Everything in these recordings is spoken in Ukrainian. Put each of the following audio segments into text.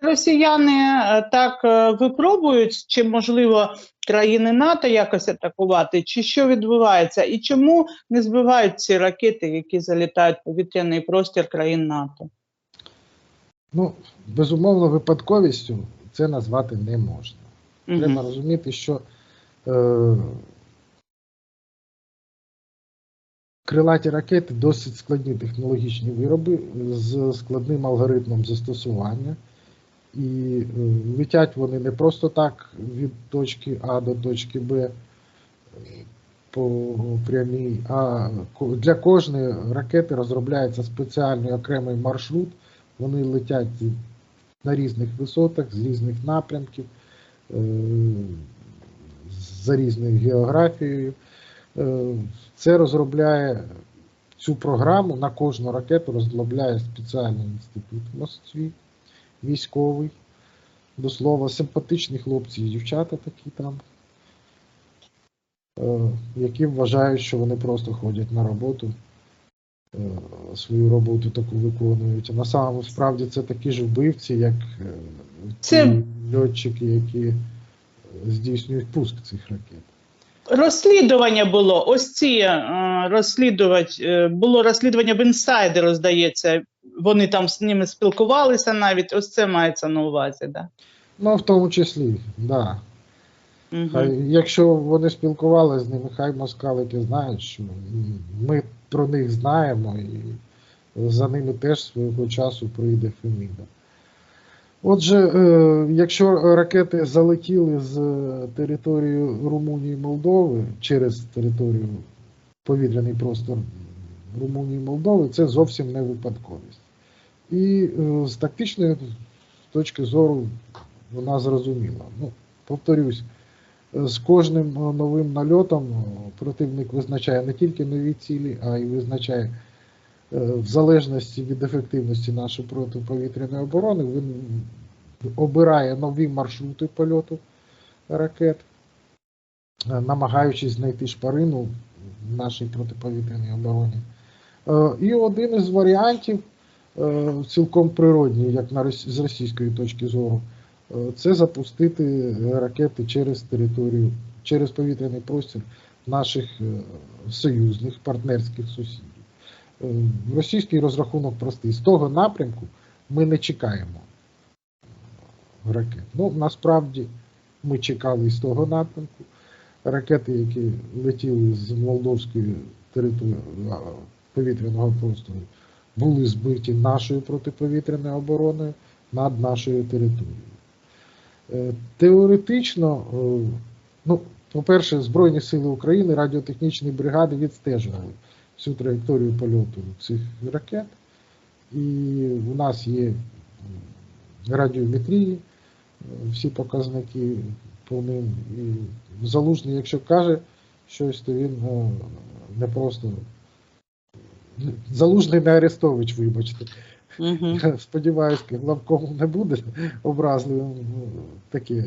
Росіяни е, так е, випробують, чи можливо країни НАТО якось атакувати, чи що відбувається, і чому не збивають ці ракети, які залітають в повітряний простір країн НАТО? Ну, безумовно, випадковістю це назвати не можна. Треба Мгм. розуміти, що е, крилаті ракети досить складні технологічні вироби з складним алгоритмом застосування. І е, летять вони не просто так від точки А до точки Б е, по прямій, а для кожної ракети розробляється спеціальний окремий маршрут. Вони летять на різних висотах, з різних напрямків, е, за різною географією. Це розробляє цю програму на кожну ракету розробляє спеціальний інститут в Москві, військовий. До слова, симпатичні хлопці і дівчата такі там, е, які вважають, що вони просто ходять на роботу, е, свою роботу таку виконують. А на самому справді це такі ж вбивці, як Це- льотчики, які е, здійснюють пуск цих ракет. Розслідування було. Ось ці розслідувач було розслідування в інсайдеру, здається. Вони там з ними спілкувалися навіть. Ось це мається на увазі, да? Ну, в тому числі, да. Угу. Хай, якщо вони спілкувалися з ними, хай москалики знають, що ми про них знаємо, і за ними теж свого часу прийде Феміда. Отже, е, якщо ракети залетіли з е, території Румунії і Молдови через територію повітряний простор Румунії і Молдови, це зовсім не випадковість. І е, з тактичної точки зору вона зрозуміла. Ну, повторюсь, з кожним е, новим нальотом е, противник визначає не тільки нові цілі, а й визначає е, в залежності від ефективності нашої протиповітряної оборони, він обирає нові маршрути польоту ракет, е, намагаючись знайти шпарину в нашій протиповітряній обороні. Е, І один із варіантів, е, цілком природній, як на з російської точки зору, е, це запустити ракети через територію, через повітряний простір наших союзних партнерських сусідів. Російський розрахунок простий. З того напрямку ми не чекаємо ракет. Ну, насправді ми чекали з того напрямку. Ракети, які летіли з молдовської території повітряного простору, були збиті нашою протиповітряною обороною над нашою територією. Е, Теоретично, е, ну, по-перше, Збройні Сили України, радіотехнічні бригади відстежували всю траєкторію польоту цих ракет. І у нас є радіометрії, всі показники по ним. І залужний, якщо каже щось, то він е, не просто. Залужний не Арестович, вибачте. Угу. Я сподіваюся, главкому не буде образливим ну, таке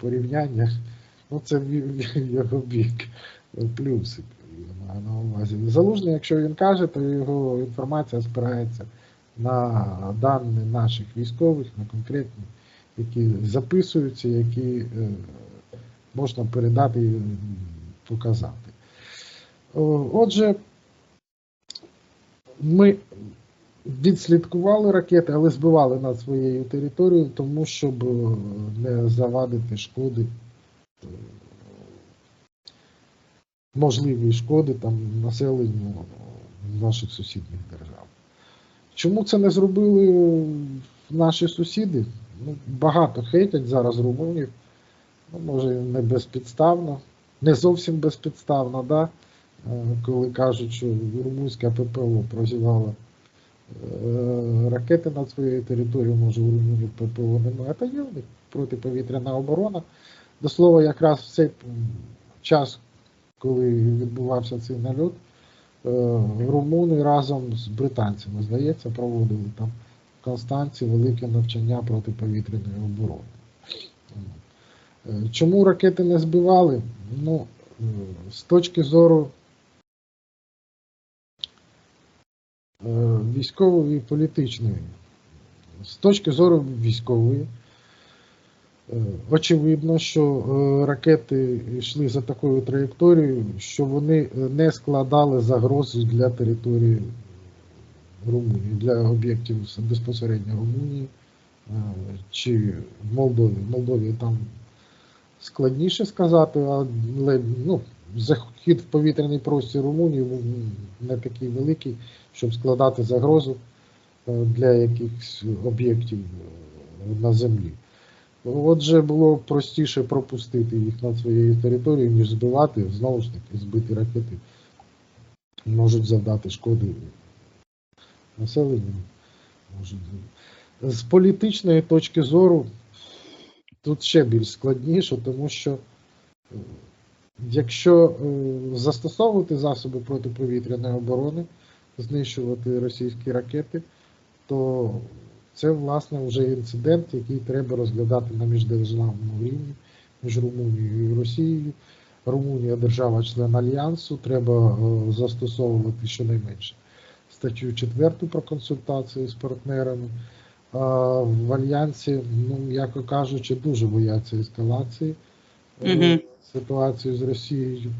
порівняння. Ну, це його бік. Плюсик. я маю на увазі. Залужний, якщо він каже, то його інформація спирається на дані наших військових, на конкретні, які записуються, які е, можна передати і показати. Отже, ми відслідкували ракети, але збивали над своєю територією, тому щоб е, не завадити шкоди, е, можливої шкоди там населенню наших сусідніх держав. Чому це не зробили наші сусіди? Ну, багато хейтять зараз румунів, ну, може не безпідставно, не зовсім безпідставно, да? Коли кажуть, що румунська ППО прозівала е, ракети над своєю територією, може у Румунії ППО немає, та є в них протиповітряна оборона. До слова, якраз в цей час, коли відбувався цей нальот, е, румуни разом з британцями, здається, проводили там в Констанці велике навчання протиповітряної оборони. Е, Чому ракети не збивали? Ну, з точки зору е, військової і політичної З точки зору військової, е, очевидно, що е, ракети йшли за такою траєкторією, що вони е, не складали загрози для території Румунії, для об'єктів безпосередньо Румунії е, чи Молдові. Молдові там складніше сказати, але ну, захід в повітряний простір Румунії не такий великий, щоб складати загрозу е, для якихось об'єктів е, на землі. Отже, було простіше пропустити їх над своєю територією, ніж збивати, знову ж таки, збиті ракети можуть завдати шкоди населенню. З політичної точки зору тут ще більш складніше, тому що е, якщо е, застосовувати засоби протиповітряної оборони, знищувати російські ракети, то це, власне, вже інцидент, який треба розглядати на міждержавному рівні між Румунією і Росією. Румунія держава-член Альянсу, треба е, застосовувати щонайменше статтю 4 про консультації з партнерами. В Альянсі, ну, м'яко кажучи, дуже бояться ескалації Мгм. ситуації з Росією.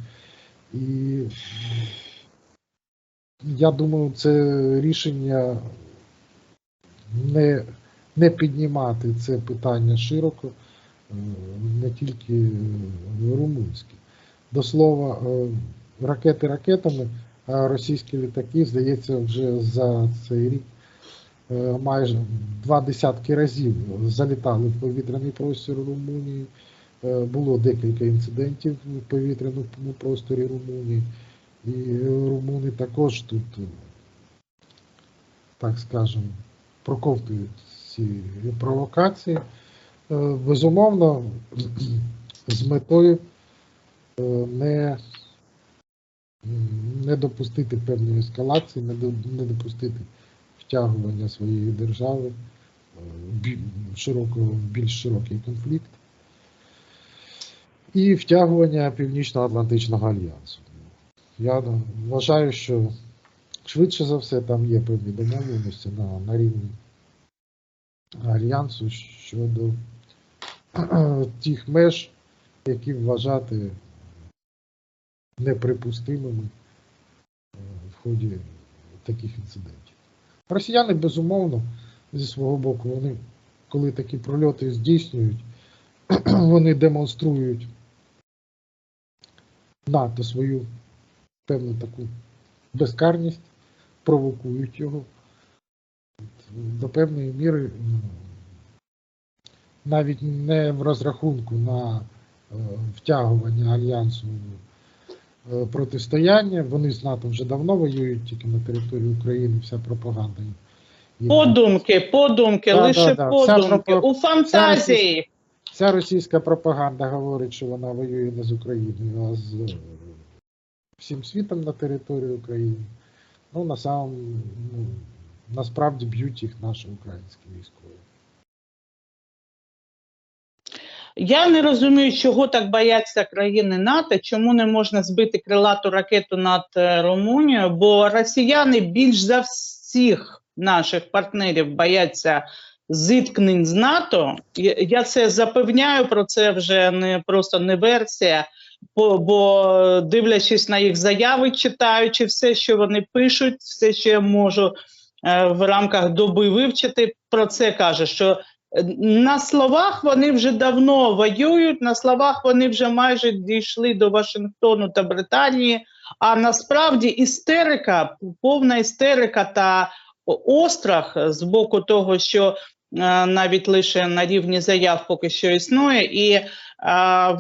І я думаю, це рішення не, не піднімати це питання широко, е, не тільки румунське. До слова, е, ракети ракетами, а російські літаки, здається, вже за цей рік майже два десятки разів залітали в повітряний простір Румунії. Е, Було декілька інцидентів в повітряному просторі Румунії. І румуни також тут, е, так скажемо, проковтують ці провокації. Е, Безумовно, з метою е, не, не допустити певної ескалації, не, до- не допустити втягування своєї держави е, в в більш широкий конфлікт і втягування Північно-Атлантичного альянсу. Я вважаю, що швидше за все там є певні домовленості на, на рівні альянсу щодо тих меж, які вважати неприпустимими е, в ході таких інцидентів. Росіяни, безумовно, зі свого боку, вони, коли такі прольоти здійснюють, вони демонструють НАТО свою певну таку безкарність, провокують його. До певної міри навіть не в розрахунку на е, втягування альянсу е, протистояння. Вони з НАТО вже давно воюють, тільки на території України вся пропаганда. Подумки, подумки, Да, лише да, да. Подумки. пропа- У фантазії. Вся російська пропаганда говорить, що вона воює не з Україною, а з е, всім світом на території України. Ну, на самом, ну, насправді б'ють їх наші українські військові. Я не розумію, чого так бояться країни НАТО, чому не можна збити крилату ракету над е, Румунією, бо росіяни більш за всіх наших партнерів бояться зіткнень з НАТО. Я- це запевняю, про це вже не просто не версія. Бо, бо дивлячись на їх заяви, читаючи все, що вони пишуть, все, що я можу е, в рамках доби вивчити, про це каже, що на словах вони вже давно воюють, на словах вони вже майже дійшли до Вашингтону та Британії. А насправді істерика, повна істерика та острах з боку того, що е, навіть лише на рівні заяв поки що існує, і е,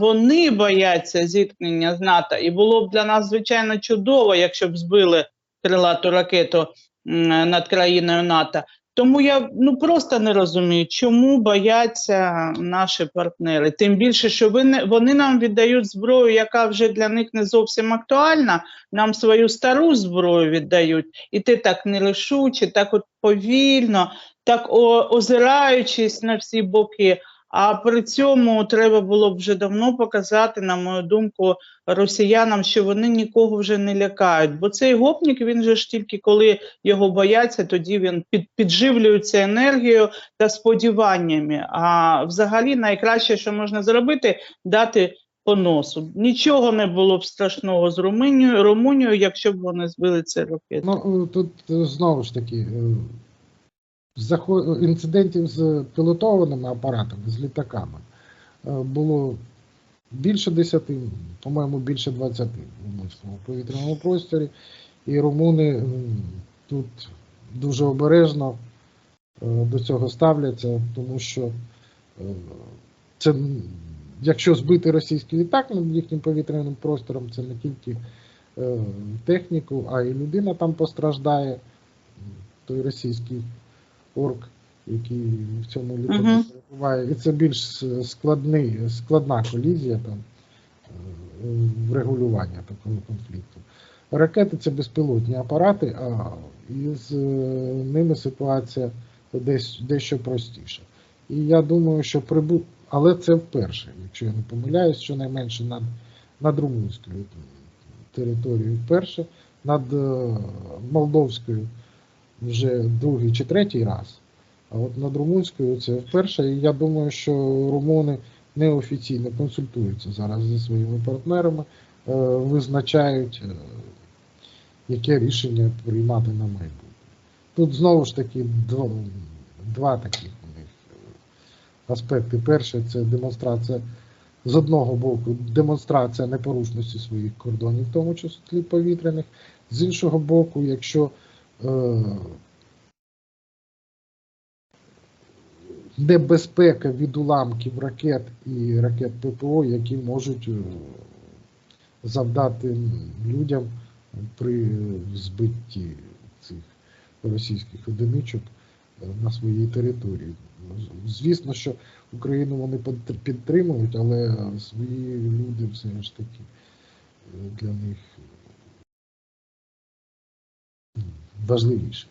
вони бояться зіткнення з НАТО. І було б для нас звичайно чудово, якщо б збили крилату ракету над країною НАТО. Тому я ну просто не розумію, чому бояться наші партнери. Тим більше, що вони нам віддають зброю, яка вже для них не зовсім актуальна. Нам свою стару зброю віддають, і ти так нерішуче, так от повільно, так озираючись на всі боки. А при цьому треба було б вже давно показати, на мою думку, росіянам, що вони нікого вже не лякають. Бо цей гопник, він же ж тільки коли його бояться, тоді він під, підживлюється енергією та сподіваннями. А взагалі найкраще, що можна зробити, дати по носу. Нічого не було б страшного з Румунією, Румунією, якщо б вони збили ці ракети. Ну, тут знову ж таки, е, інцидентів з пілотованими апаратами, з літаками е, було більше 10, по-моєму, більше 20 в румунському повітряному просторі. І румуни тут дуже обережно е, до цього ставляться, тому що е, це, якщо збити російський літак над їхнім повітряним простором, це не тільки техніку, а і людина там постраждає, той російський орк, який в цьому літаку Мгм. перебуває. І це більш складний, складна колізія там е, врегулювання такого конфлікту. Ракети це безпілотні апарати, а із е, ними ситуація десь дещо простіша. І я думаю, що прибу... але це вперше, якщо я не помиляюсь, щонайменше над, над румунською територією вперше, над е, Молдовською вже другий чи третій раз. А от над румунською це вперше. І я думаю, що румуни неофіційно консультуються зараз зі своїми партнерами, е, визначають, е, яке рішення приймати на майбутнє. Тут знову ж таки два, два таких у них е, аспекти. Перше це демонстрація з одного боку, демонстрація непорушності своїх кордонів, в тому числі повітряних, з іншого боку, якщо небезпека від уламків ракет і ракет ППО, які можуть е, завдати людям при збитті цих російських одиничок е, на своїй території. Звісно, що Україну вони підтримують, але свої люди все ж таки е, для них das leis.